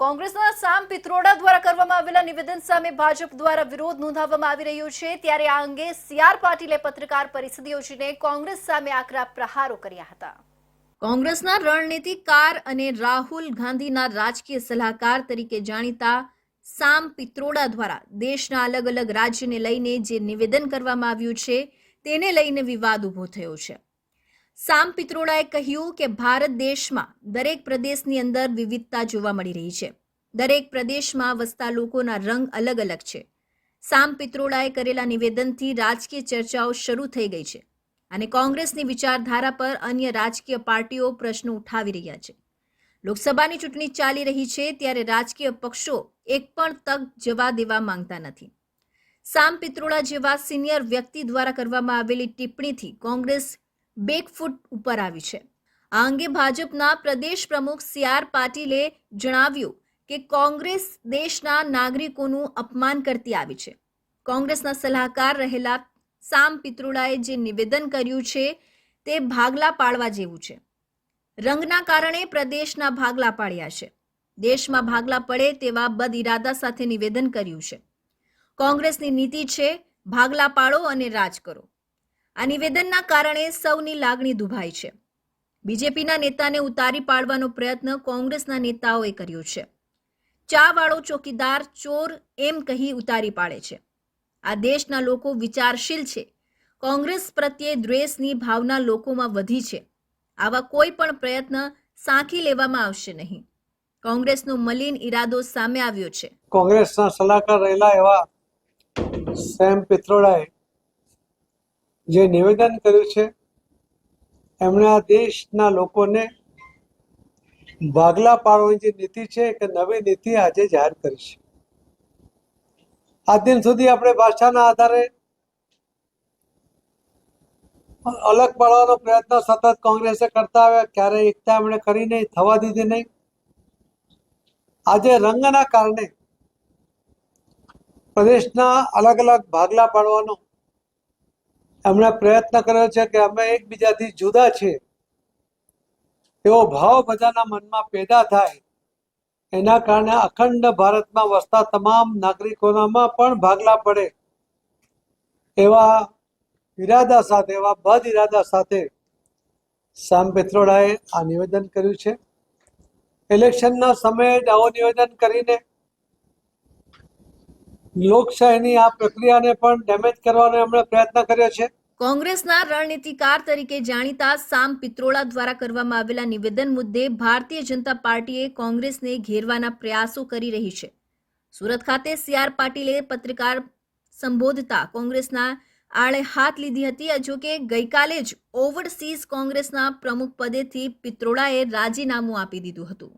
કોંગ્રેસના સામ પિત્રોડા દ્વારા કરવામાં આવેલા નિવેદન સામે ભાજપ દ્વારા વિરોધ નોંધાવવામાં આવી રહ્યો છે. ત્યારે આ અંગે સીઆર પાટીલે પત્રકાર પરિષદ યોજીને કોંગ્રેસ સામે આકરા પ્રહારો કર્યા હતા. કોંગ્રેસના રણનીતિકાર અને રાહુલ ગાંધીના રાજકીય સલાહકાર તરીકે જાણીતા સામ પિત્રોડા દ્વારા દેશના અલગ અલગ રાજ્યને લઈને જે નિવેદન કરવામાં આવ્યું છે, તેને લઈને વિવાદ ઊભો થયો છે. સામ પિત્રોડાએ કહ્યું કે ભારત દેશમાં દરેક પ્રદેશની અંદર વિવિધતા જોવા મળી રહી છે. દરેક પ્રદેશમાં વસતા લોકોના રંગ અલગ અલગ છે. સામ પિત્રોડાએ કરેલા નિવેદનથી રાજકીય ચર્ચાઓ શરૂ થઈ ગઈ છે અને કોંગ્રેસની વિચારધારા પર અન્ય રાજકીય પાર્ટીઓ પ્રશ્નો ઉઠાવી રહ્યા છે. લોકસભાની ચૂંટણી ચાલી રહી છે ત્યારે રાજકીય પક્ષો એક પણ તક જવા દેવા માંગતા નથી. સામ પિત્રોડા જેવા સિનિયર વ્યક્તિ દ્વારા કરવામાં આવેલી ટિપ્પણીથી કોંગ્રેસ બેકફૂટ ઉપર આવી છે. આ અંગે ભાજપના પ્રદેશ પ્રમુખ સી આર પાટીલે જણાવ્યું કે કોંગ્રેસ દેશના નાગરિકોનું અપમાન કરતી આવી છે. કોંગ્રેસના સલાહકાર રહેલા સામ પિત્રોડાએ જે નિવેદન કર્યું છે તે ભાગલા પાડવા જેવું છે. રંગના કારણે પ્રદેશના ભાગલા પાડ્યા છે. દેશમાં ભાગલા પડે તેવા બદ ઇરાદા સાથે નિવેદન કર્યું છે. કોંગ્રેસની નીતિ છે, ભાગલા પાડો અને રાજ કરો. આ નિવેદનના કારણે સૌની લાગણી દુભાઈ છે. બીજેપીના નેતાને ઉતારી પાડવાનો પ્રયત્ન કોંગ્રેસના નેતાઓએ કર્યો છે. ચા વાળો ચોકીદાર ચોર એમ કહી ઉતારી પાડે છે. આ દેશના લોકો વિચારશીલ છે. કોંગ્રેસ પ્રત્યે દ્વેષની ભાવના લોકોમાં વધી છે. આવા કોઈ પણ પ્રયત્ન સાંખી લેવામાં આવશે નહીં. કોંગ્રેસનો મલિન ઈરાદો સામે આવ્યો છે. કોંગ્રેસના સલાહકાર રહેલા એવા સેમ પિત્રોડાએ જે નિવેદન કર્યું છે, એમણે આ દેશના લોકોને ભાગલા પાડવાની જે નીતિ છે કે નવી નીતિ આજે જાહેર કરી છે. આજ દિન સુધી આપણે ભાષાના આધારે અલગ પાડવાનો પ્રયત્ન સતત કોંગ્રેસે કરતા આવ્યા, ક્યારેય એકતા એમણે કરી નહીં, થવા દીધી નહીં. આજે રંગના કારણે પ્રદેશના અલગ અલગ ભાગલા પાડવાનો એમણે પ્રયત્ન કર્યો છે કે અમે એકબીજાથી જુદા છીએ. એવો ભાવ બધાના મનમાં પેદા થાય. એના કારણે અખંડ ભારતમાં વસતા તમામ નાગરિકોનામાં પણ ભાગલા પડે. એવા ઈરાદા સાથે, એવા બદ ઈરાદા સાથે સામ પિત્રોડાએ આ નિવેદન કર્યું છે. ઇલેક્શનના સમયે જ આવો નિવેદન કરીને લોકશાહીની આ પ્રક્રિયાને પણ ડેમેજ કરવાનો એમણે પ્રયત્ન કર્યો છે. કોંગ્રેસના રણનીતિકાર તરીકે જાણીતા સામ પિત્રોડા દ્વારા કરવામાં આવેલા નિવેદન મુદ્દે ભારતીય જનતા પાર્ટીએ કોંગ્રેસને ઘેરવાના પ્રયાસો કરી રહી છે. સુરત ખાતે સીઆર પાટીલે પત્રકાર સંબોધતા કોંગ્રેસના આળે હાથ લીધી હતી. જોકે ગઈકાલે જ ઓવરસીઝ કોંગ્રેસના પ્રમુખ પદેથી પિત્રોડાએ રાજીનામું આપી દીધું હતું.